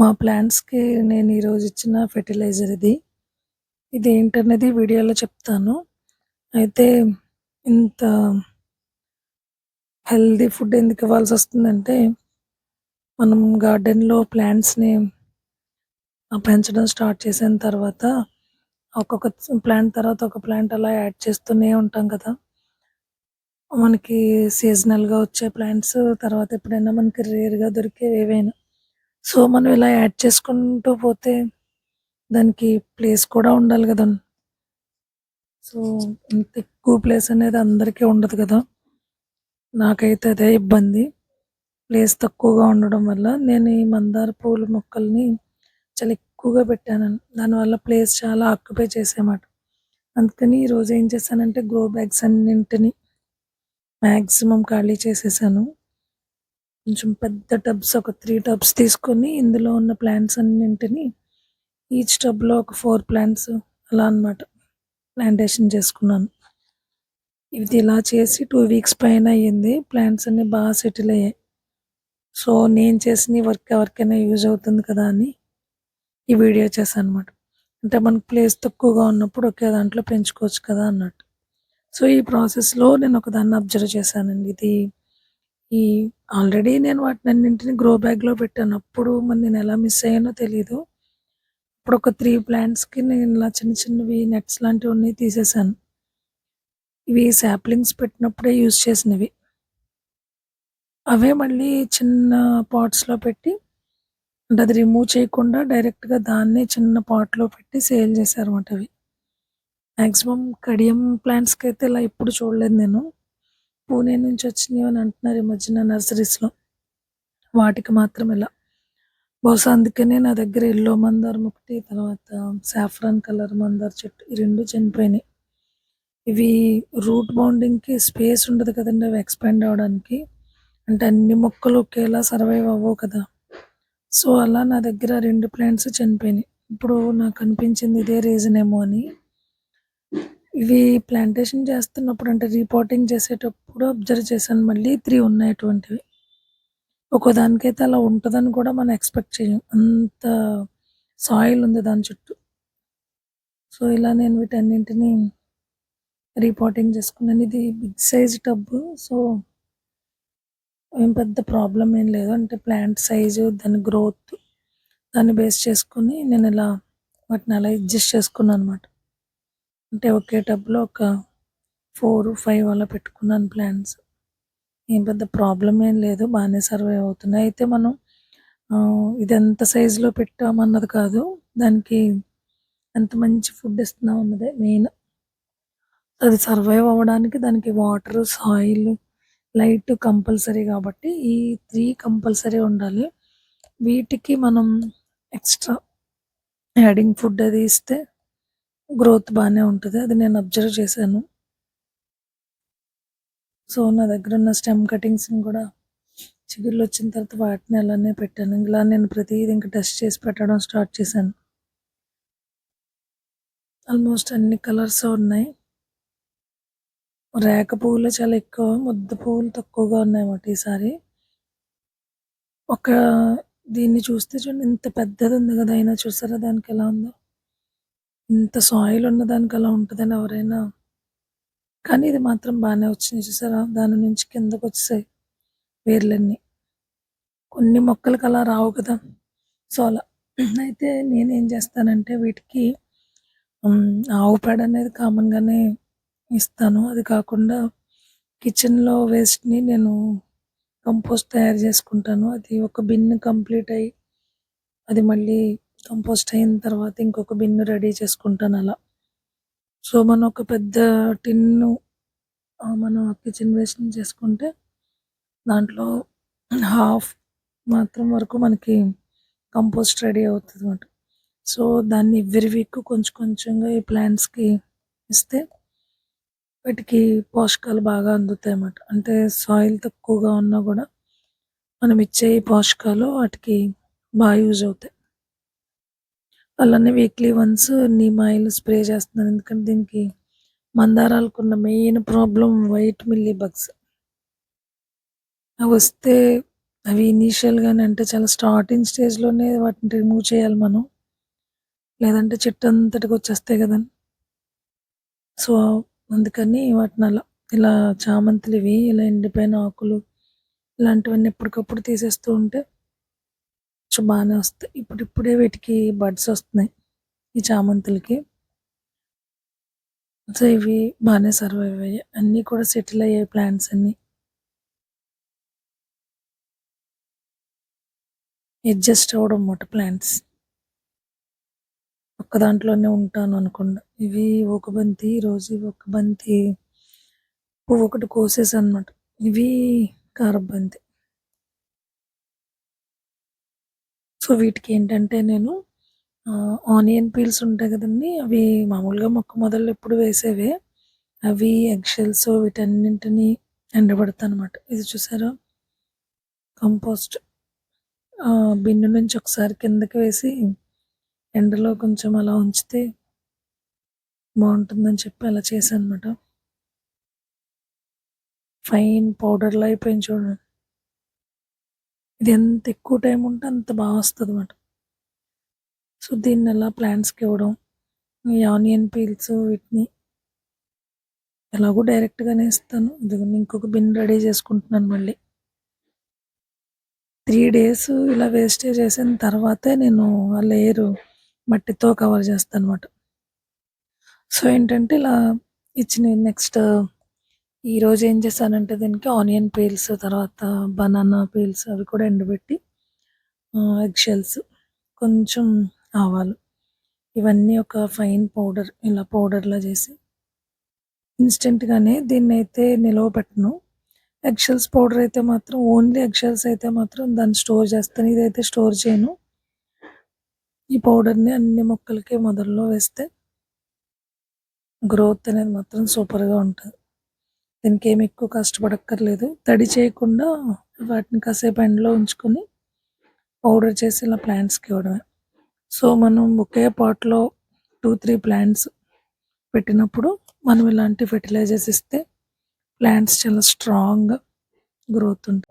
మా ప్లాంట్స్‌కి నేను ఈరోజు ఇచ్చిన ఫెర్టిలైజర్ ఇది. ఇది ఏంటనేది వీడియోలో చెప్తాను. అయితే ఇంత హెల్తీ ఫుడ్ ఎందుకు ఇవ్వాల్సి వస్తుందంటే మనం గార్డెన్‌లో ప్లాంట్స్‌ని పెంచడం స్టార్ట్ చేసిన తర్వాత ఒక్కొక్క ప్లాంట్ తర్వాత ఒక ప్లాంట్ అలా యాడ్ చేస్తూనే ఉంటాం కదా! మనకి సీజనల్‌గా వచ్చే ప్లాంట్స్ తర్వాత ఎప్పుడైనా మనకి రేర్‌గా దొరికే ఏవైనా. సో, మనం ఇలా యాడ్ చేసుకుంటూ పోతే దానికి ప్లేస్ కూడా ఉండాలి కదా సో, ఇంత ఎక్కువ ప్లేస్ అనేది అందరికీ ఉండదు కదా! నాకైతే అదే ఇబ్బంది. ప్లేస్ తక్కువగా ఉండడం వల్ల నేను ఈ మందార పూల మొక్కల్ని చాలా ఎక్కువగా పెట్టాను. దానివల్ల ప్లేస్ చాలా ఆక్యుపై చేసేమాట అందుకని ఈరోజు ఏం చేశానంటే గ్రో బ్యాగ్స్ అన్నింటిని మ్యాక్సిమం ఖాళీ చేసేసాను. కొంచెం పెద్ద టబ్స్ ఒక త్రీ టబ్స్ తీసుకొని ఇందులో ఉన్న ప్లాంట్స్ అన్నింటినీ ఈచ్ టబ్‌లో ఒక ఫోర్ ప్లాంట్స్ అలా అన్నమాట. ప్లాంటేషన్ చేసుకున్నాను. ఇది ఇలా చేసి టూ వీక్స్ పైన అయ్యింది. ప్లాంట్స్ అన్నీ బాగా సెటిల్ అయ్యాయి. సో, నేను చేసిన వర్క్ ఎవరికైనా యూజ్ అవుతుంది కదా! అని ఈ వీడియో చేశానన్నమాట. అంటే మనకు ప్లేస్ తక్కువగా ఉన్నప్పుడు ఒకే దాంట్లో పెంచుకోవచ్చు కదా! అన్నట్టు. సో, ఈ ప్రాసెస్‌లో నేను ఒకదాన్ని అబ్జర్వ్ చేశానండి. ఇది ఈ ఆల్రెడీ నేను వాటిని అన్నింటిని గ్రో బ్యాగ్‌లో పెట్టాను. అప్పుడు మరి నేను ఎలా మిస్ అయ్యానో తెలియదు ఇప్పుడు ఒక త్రీ ప్లాంట్స్‌కి నేను ఇలా చిన్న చిన్నవి నెట్స్ లాంటివన్నీ తీసేసాను. ఇవి శాప్లింగ్స్ పెట్టినప్పుడే యూజ్ చేసినవి. అవే మళ్ళీ చిన్న పాట్స్‌లో పెట్టి అంటే అది రిమూవ్ చేయకుండా డైరెక్ట్‌గా దాన్నే చిన్న పాట్‌లో పెట్టి సేల్ చేశారన్నమాట అవి. మ్యాక్సిమం కడియం ప్లాంట్స్కి అయితే ఇలా ఎప్పుడు చూడలేదు నేను. పూణే నుంచి వచ్చినాయో అని అంటున్నారు ఈ మధ్యన నర్సరీస్‌లో. వాటికి మాత్రం ఇలా. బహుశా అందుకనే నా దగ్గర ఎల్లో మందారం ఒకటి, తర్వాత సాఫ్రాన్ కలర్ మందార చెట్టు ఈ రెండు చనిపోయినాయి. ఇవి రూట్ బౌండింగ్‌కి స్పేస్ ఉండదు కదండీ! అవి ఎక్స్‌పాండ్ అవ్వడానికి. అంటే అన్ని మొక్కలు ఒకేలా సర్వైవ్ అవ్వవు కదా! సో, అలా నా దగ్గర రెండు ప్లాంట్స్ చనిపోయినాయి. ఇప్పుడు నాకు అనిపించింది ఇదే రీజన్ ఏమో అని. ఇవి ప్లాంటేషన్ చేస్తున్నప్పుడు అంటే రిపోర్టింగ్ చేసేటప్పుడు అబ్జర్వ్ చేశాను మళ్ళీ త్రీ ఉన్నాయటువంటివి ఒక్కో దానికైతే అలా ఉంటుందని కూడా మనం ఎక్స్‌పెక్ట్ చేయం. అంత సాయిల్ ఉంది దాని చుట్టూ. సో, ఇలా నేను వీటన్నింటిని రిపోర్టింగ్ చేసుకున్నాను. ఇది బిగ్ సైజ్ టబ్బు. సో ఏం పెద్ద ప్రాబ్లం ఏం లేదు. అంటే ప్లాంట్ సైజు, దాని గ్రోత్ దాన్ని బేస్ చేసుకొని నేను ఇలా వాటిని అలా అడ్జస్ట్ చేసుకున్నానన్నమాట. అంటే ఒకే టబ్‌లో ఒక 4, 5 అలా పెట్టుకున్నాను ప్లాంట్స్. ఏం పెద్ద ప్రాబ్లం ఏం లేదు. బాగానే సర్వైవ్ అవుతున్నాయి. అయితే మనం ఇది ఎంత సైజులో పెట్టామన్నది కాదు. దానికి ఎంత మంచి ఫుడ్ ఇస్తున్నాం అన్నదే మెయిన్. అది సర్వైవ్ అవ్వడానికి దానికి వాటర్, సాయిల్, లైట్ కంపల్సరీ కాబట్టి ఈ త్రీ కంపల్సరీ ఉండాలి. వీటికి మనం ఎక్స్‌ట్రా యాడింగ్ ఫుడ్ అది ఇస్తే గ్రోత్ బాగానే ఉంటుంది అది నేను అబ్జర్వ్ చేశాను. సో, నా దగ్గర ఉన్న స్టెమ్ కటింగ్స్‌ని కూడా చిగుర్లొచ్చిన తర్వాత వాటిని అలానే పెట్టాను. ఇలా నేను ప్రతిదీ ఇంకా టెస్ట్ చేసి పెట్టడం స్టార్ట్ చేశాను. ఆల్మోస్ట్ అన్ని కలర్స్ ఉన్నాయి. రేఖ పువ్వులు చాలా ఎక్కువ. ముద్ద పువ్వులు తక్కువగా ఉన్నాయన్నమాట ఈసారి. ఒక దీన్ని చూస్తే చూడండి ఇంత పెద్దది ఉంది కదా! అయినా చూసారా దానికి ఎలా ఉందో? ఇంత సాయిల్ ఉన్న దానికి అలా ఉంటుందని ఎవరైనా కానీ ఇది మాత్రం బాగానే వచ్చింది చూసారా? దాని నుంచి కిందకొచ్చేసాయి వేర్లన్నీ. కొన్ని మొక్కలకి అలా రావు కదా! సో, అలా. అయితే నేనేం చేస్తానంటే వీటికి ఆవు పేడ అనేది కామన్‌గానే ఇస్తాను. అది కాకుండా కిచెన్‌లో వేస్ట్‌ని నేను కంపోస్ట్ తయారు చేసుకుంటాను. అది ఒక బిన్ కంప్లీట్ అయ్యి అది మళ్ళీ కంపోస్ట్ అయిన తర్వాత ఇంకొక బిన్ రెడీ చేసుకుంటాను అలా. సో, మనం ఒక పెద్ద టిన్ను మనం కిచెన్ వేస్ట్‌ని చేసుకుంటే దాంట్లో హాఫ్ మాత్రం వరకు మనకి కంపోస్ట్ రెడీ అవుతుంది అనమాట సో, దాన్ని ఎవ్రీ వీక్ కొంచెం కొంచెంగా ఈ ప్లాంట్స్‌కి ఇస్తే వాటికి పోషకాలు బాగా అందుతాయి అన్నమాట అంటే సాయిల్ తక్కువగా ఉన్నా కూడా మనం ఇచ్చే ఈ పోషకాలు వాటికి బాగా యూజ్ అవుతాయి. అలానే weekly once neem oil spray చేస్తున్నాను. ఎందుకంటే దీనికి మందారాలకున్న main problem white mealy bugs. అవి వస్తే అవి ఇనీషియల్‌గానే అంటే చాలా స్టార్టింగ్ స్టేజ్‌లోనే వాటిని రిమూవ్ చేయాలి మనం. లేదంటే చెట్టు అంతటికి వచ్చేస్తాయి కదండి సో, అందుకని వాటిని అలా ఇలా చామంతులు ఇవి ఇలా ఎండిపోయిన ఆకులు ఇలాంటివన్నీ ఎప్పటికప్పుడు తీసేస్తూ ఉంటే ఫస్ట్ బానే వస్తాయి. ఇప్పుడిప్పుడే వీటికి బడ్స్ వస్తున్నాయి. ఈ చామంతులకి. సో, ఇవి బాగానే సర్వైవ్ అయ్యాయి. అన్నీ కూడా సెటిల్ అయ్యాయి ప్లాంట్స్ అన్నీ. అడ్జస్ట్ అవ్వడం మాట ప్లాంట్స్. ఒక్క దాంట్లోనే ఉంటాను అనుకుండా ఇవి ఒక బంతి రోజు ఒక బంతి పువ్వొకటి కోసేసానమాట. ఇవి కారబంతి. సో, వీటికేంటంటే నేను ఆనియన్ పీల్స్ ఉంటాయి కదండి అవి మామూలుగా మొక్క మొదలు ఎప్పుడు వేసేవే. అవి ఎగ్ షెల్స్ వీటన్నింటిని అనమాట ఇది చూసారా? కంపోస్ట్. బిన్ను నుంచి ఒకసారి కిందకి వేసి ఎండలో కొంచెం అలా ఉంచితే బాగుంటుందని చెప్పి అలా చేశాను అనమాట ఫైన్ పౌడర్లో అయిపోయింది చూడండి. ఇది ఎంత ఎక్కువ టైం ఉంటే అంత బాగా వస్తుంది అనమాట సో, దీన్నెలా ప్లాంట్స్‌కి ఇవ్వడం. ఈ ఆనియన్ పీల్స్ వీటిని ఎలాగో డైరెక్ట్‌గానే ఇస్తాను. ఇదిగోండి ఇంకొక బిన్ రెడీ చేసుకుంటున్నాను మళ్ళీ. త్రీ డేస్ ఇలా వేస్టేజ్ చేసిన తర్వాతే నేను ఆ లేయరు మట్టితో కవర్ చేస్తాను అనమాట సో, ఏంటంటే ఇలా ఇచ్చిన నెక్స్ట్ ఈరోజు ఏం చేశానంటే దీనికి ఆనియన్ పీల్స్ తర్వాత బనానా పీల్స్ అవి కూడా ఎండబెట్టి ఎగ్ షెల్స్ కొంచెం ఆవాలు ఇవన్నీ ఒక ఫైన్ పౌడర్ ఇలా పౌడర్‌లా చేసి ఇన్స్టెంట్గానే దీన్ని అయితే నిలవ పెట్టను. ఎగ్ షెల్స్ పౌడర్ అయితే మాత్రం ఓన్లీ ఎగ్ షెల్స్ అయితే మాత్రం దాన్ని స్టోర్ చేస్తాను. ఇదైతే స్టోర్ చేయను. ఈ పౌడర్‌ని అన్ని మొక్కలకి మొదల్లో వేస్తే గ్రోత్ అనేది మాత్రం సూపర్‌గా ఉంటుంది దీనికి ఏమి ఎక్కువ కష్టపడక్కర్లేదు. తడి చేయకుండా వాటిని కాసేపు ఎండలో ఉంచుకొని పౌడర్ చేసి ఇలా ప్లాంట్స్‌కి ఇవ్వడమే. సో, మనం ఒకే పాట్‌లో 2, 3 ప్లాంట్స్ పెట్టినప్పుడు మనం ఇలాంటి ఫెర్టిలైజర్స్ ఇస్తే ప్లాంట్స్ చాలా స్ట్రాంగ్‌గా గ్రోత్ ఉంటుంది.